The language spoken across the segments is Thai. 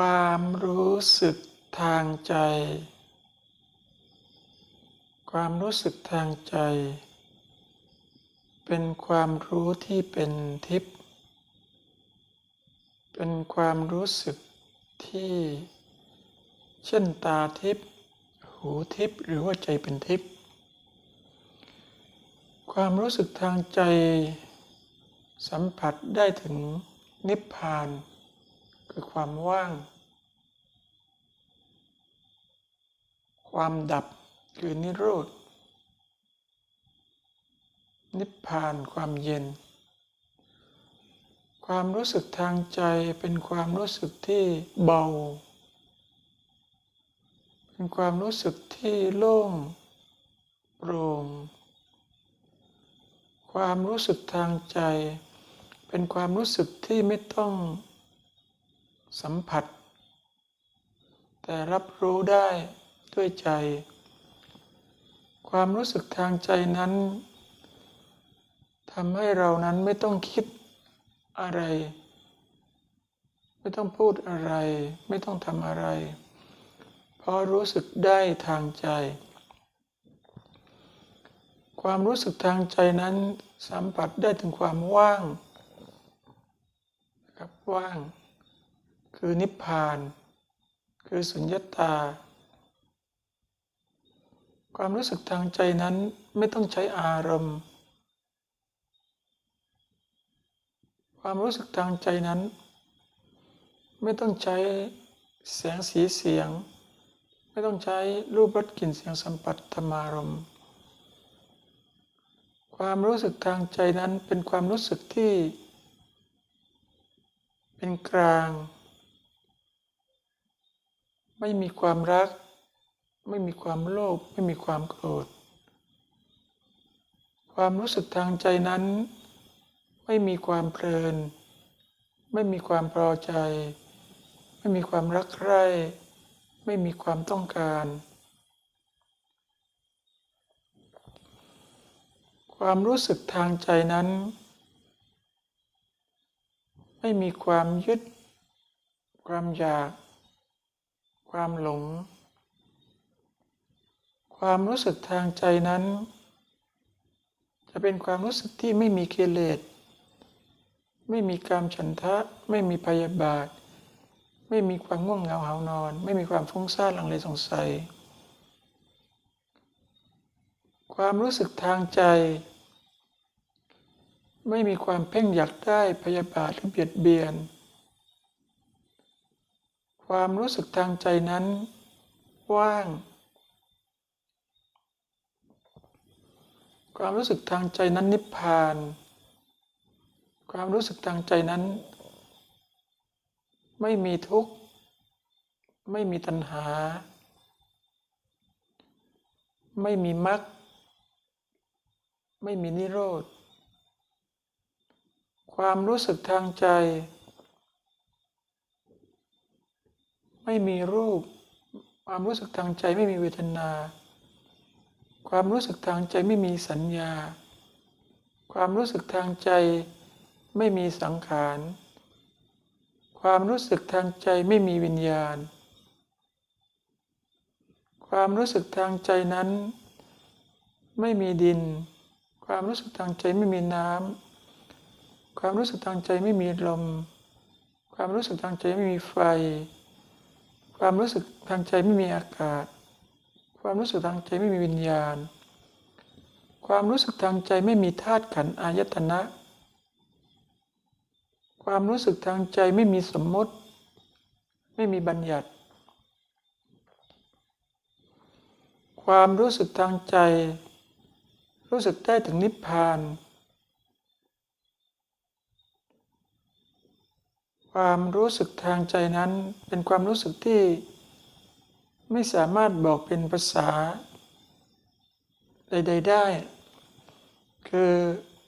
ความรู้สึกทางใจ ความรู้สึกทางใจ เป็นความรู้ที่เป็นทิพย์ เป็นความรู้สึกที่ เช่นตาทิพย์ หูทิพย์ หรือว่าใจเป็นทิพย์ ความรู้สึกทางใจ สัมผัสได้ถึงนิพพาน คือความว่าง ความดับคือนิโรธ นิพพานความเย็น ความรู้สึกทางใจเป็นความรู้สึกที่เบา เป็นความรู้สึกที่โล่งโปร่ง ความรู้สึกทางใจ เป็นความรู้สึกที่ไม่ต้องสัมผัส แต่รับรู้ได้ ด้วยใจ ความรู้สึกทางใจนั้นทำให้เรานั้นไม่ต้องคิดอะไร ไม่ต้องพูดอะไร ไม่ต้องทำอะไร เพราะรู้สึกได้ทางใจ ความรู้สึกทางใจนั้นสัมผัสได้ถึงความว่างครับว่าง คือนิพพาน คือสุญญตา ความรู้สึกทางใจนั้นไม่ต้องใช้อารมณ์ ความรู้สึกทางใจนั้น ไม่ต้องใช้แสงสีเสียง ไม่ต้องใช้รูปรสกลิ่นเสียงสัมผัสธรรมารมณ์ ความรู้สึกทางใจนั้นเป็นความรู้สึกที่ เป็นกลาง ไม่มีความรัก ไม่มีความโลภไม่มีความโกรธ ความรู้สึกทางใจนั้น ไม่มีความเพลิน ไม่มีความพอใจ ไม่มีความรักใคร่ไม่มีความต้องการ ความรู้สึกทางใจนั้น ไม่มีความยึด ความอยาก ความหลง ความรู้สึกทางใจนั้น จะเป็นความรู้สึกที่ไม่มีกิเลสไม่มีการฉันทะ ไม่มีพยาบาท ไม่มีความง่วงเหงาหานอน ไม่มีความฟุ้งซ่านลังเลสงสัย ความรู้สึกทางใจ ไม่มีความเพ่งอยากได้พยาบาทหรือเบียดเบียน ความรู้สึกทางใจนั้น ว่าง ความรู้สึกทางใจนั้นนิพพาน ความรู้สึกทางใจนั้น ไม่มีทุกข์ ไม่มีตัณหา ไม่มีมรรคไม่มีนิโรธ ความรู้สึกทางใจ ไม่มีรูป ความรู้สึกทางใจไม่มีเวทนา ความรู้สึกทางใจไม่มีสัญญา ความรู้สึกทางใจไม่มีสังขาร ความรู้สึกทางใจไม่มีวิญญาณ ความรู้สึกทางใจนั้น ไม่มีดิน ความรู้สึกทางใจไม่มีน้ำ ความรู้สึกทางใจไม่มีลม ความรู้สึกทางใจไม่มีไฟ ความรู้สึกทางใจไม่มีอากาศ ความรู้สึกทางใจไม่มีวิญญาณ ความรู้สึกทางใจไม่มีธาตุขันธ์อายตนะ ความรู้สึกทางใจไม่มีสมมติ ไม่มีบัญญัติ ความรู้สึกทางใจ รู้สึกได้ถึงนิพพาน ความรู้สึกทางใจนั้นเป็นความรู้สึกที่ ไม่สามารถบอกเป็นภาษาใด ๆ ได้ คือ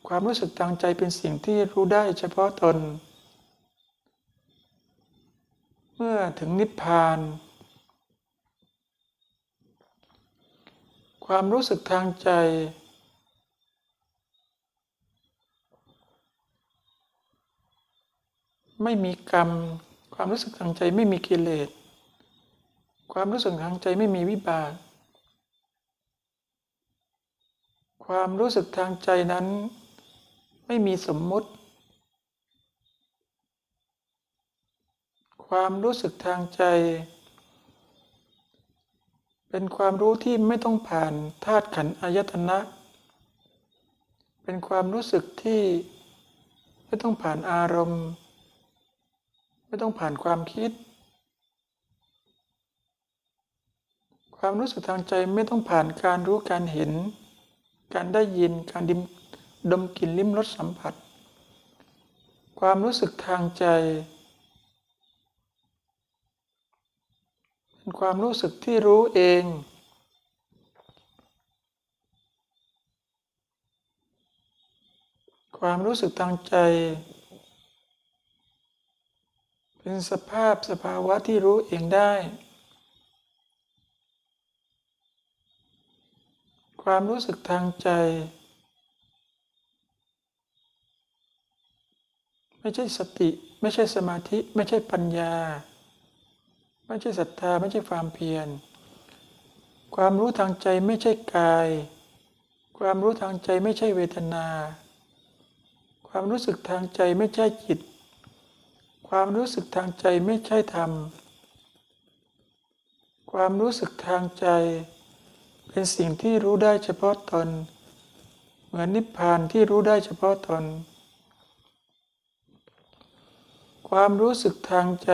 ความรู้สึกทางใจเป็นสิ่งที่รู้ได้เฉพาะตน เมื่อถึงนิพพาน ความรู้สึกทางใจ ไม่มีกรรม ความรู้สึกทางใจไม่มีกิเลส ความรู้สึกทางใจไม่มีวิบาก ความรู้สึกทางใจนั้น ไม่มีสมมุติ ความรู้สึกทางใจ เป็นความรู้ที่ไม่ต้องผ่านธาตุขันธ์อายตนะ เป็นความรู้สึกที่ไม่ต้องผ่านอารมณ์ ไม่ต้องผ่านความคิด ความรู้สึกทางใจไม่ต้องผ่านการรู้การเห็น การได้ยินการดิมดมกลิ่นลิ้มรสสัมผัส ความรู้สึกทางใจเป็นความรู้สึกที่รู้เอง ความรู้สึกทางใจ เป็นสภาพสภาวะที่รู้เองได้ ความรู้สึกทางใจ ไม่ใช่สติ ไม่ใช่สมาธิ ไม่ใช่ปัญญา ไม่ใช่ศรัทธา ไม่ใช่ความเพียร ความรู้ทางใจไม่ใช่กาย ความรู้ทางใจไม่ใช่เวทนา ความรู้สึกทางใจไม่ใช่จิต ความรู้สึกทางใจไม่ใช่ธรรม ความรู้สึกทางใจ เป็นสิ่งที่รู้ได้เฉพาะตน เหมือนนิพพานที่รู้ได้เฉพาะตน ความรู้สึกทางใจ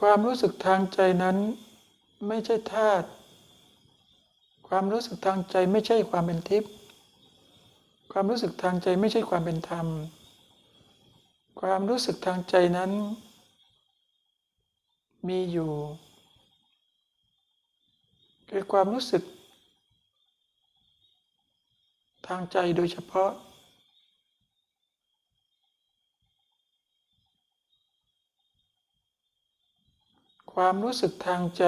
ความรู้สึกทางใจนั้นไม่ใช่ธาตุความรู้สึกทางใจไม่ใช่ความเป็นทิพย์ความรู้สึกทางใจไม่ใช่ความเป็นธรรม ความรู้สึกทางใจนั้น มีอยู่ คือความรู้สึก ทางใจโดยเฉพาะ ความรู้สึกทางใจ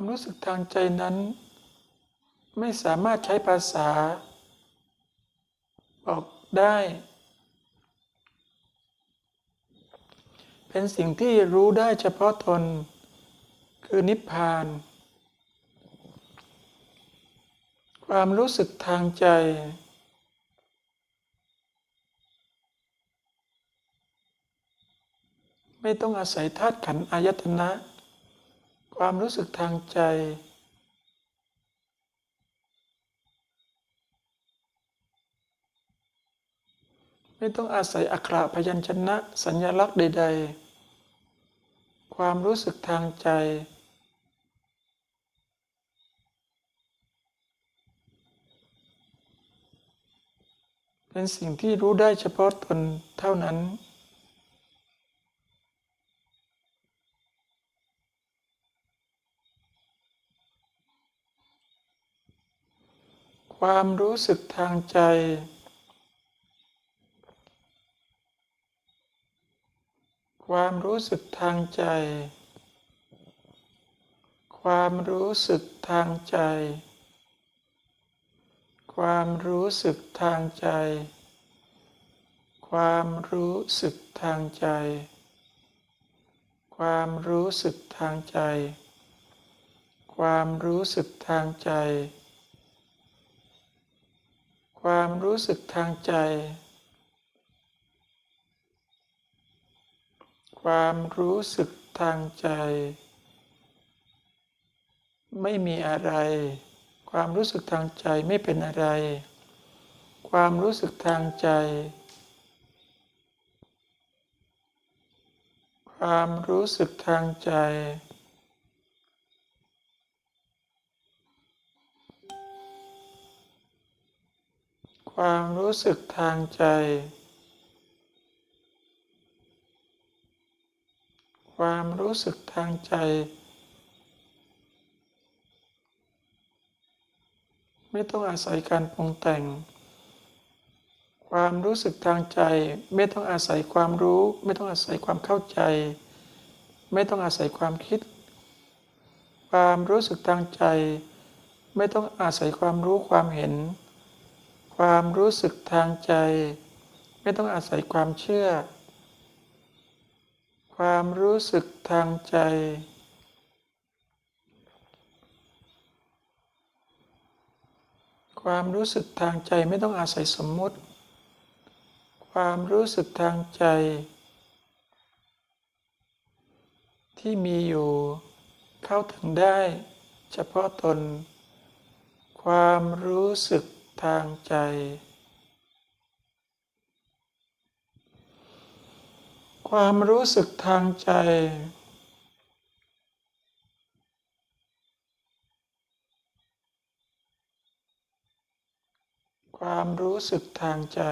ความรู้สึกทางใจนั้น ไม่สามารถใช้ภาษา บอกได้ เป็นสิ่งที่รู้ได้เฉพาะตน คือนิพพาน ความรู้สึกทางใจไม่ต้องอาศัยธาตุขันธ์อายตนะ ความรู้สึกทางใจ ไม่ต้องอาศัยอักขระพยัญชนะ สัญลักษณ์ใด ๆ ความรู้สึกทางใจ เป็นสิ่งที่รู้ได้เฉพาะตนเท่านั้น ความรู้สึกทางใจ ความรู้สึกทางใจ ความรู้สึกทางใจ ความรู้สึกทางใจ ความรู้สึกทางใจ ความรู้สึกทางใจ ความรู้สึกทางใจ ความรู้สึกทางใจ ความรู้สึกทางใจ ไม่มีอะไร ความรู้สึกทางใจไม่เป็นอะไร ความรู้สึกทางใจ ความรู้สึกทางใจ ความรู้สึกทางใจ ความรู้สึกทางใจ ไม่ต้องอาศัยการปรุงแต่ง ความรู้สึกทางใจ ไม่ต้องอาศัยความรู้ ไม่ต้องอาศัยความเข้าใจ ไม่ต้องอาศัยความคิด ความรู้สึกทางใจ ไม่ต้องอาศัยความรู้ความเห็น ความรู้สึกทางใจ ไม่ต้องอาศัยความเชื่อ ความรู้สึกทางใจ ความรู้สึกทางใจไม่ต้องอาศัยสมมุติ ความรู้สึกทางใจ ที่มีอยู่เข้าถึงได้ เฉพาะตน ความรู้สึก ทางใจ ความรู้สึกทางใจ ความรู้สึกทางใจ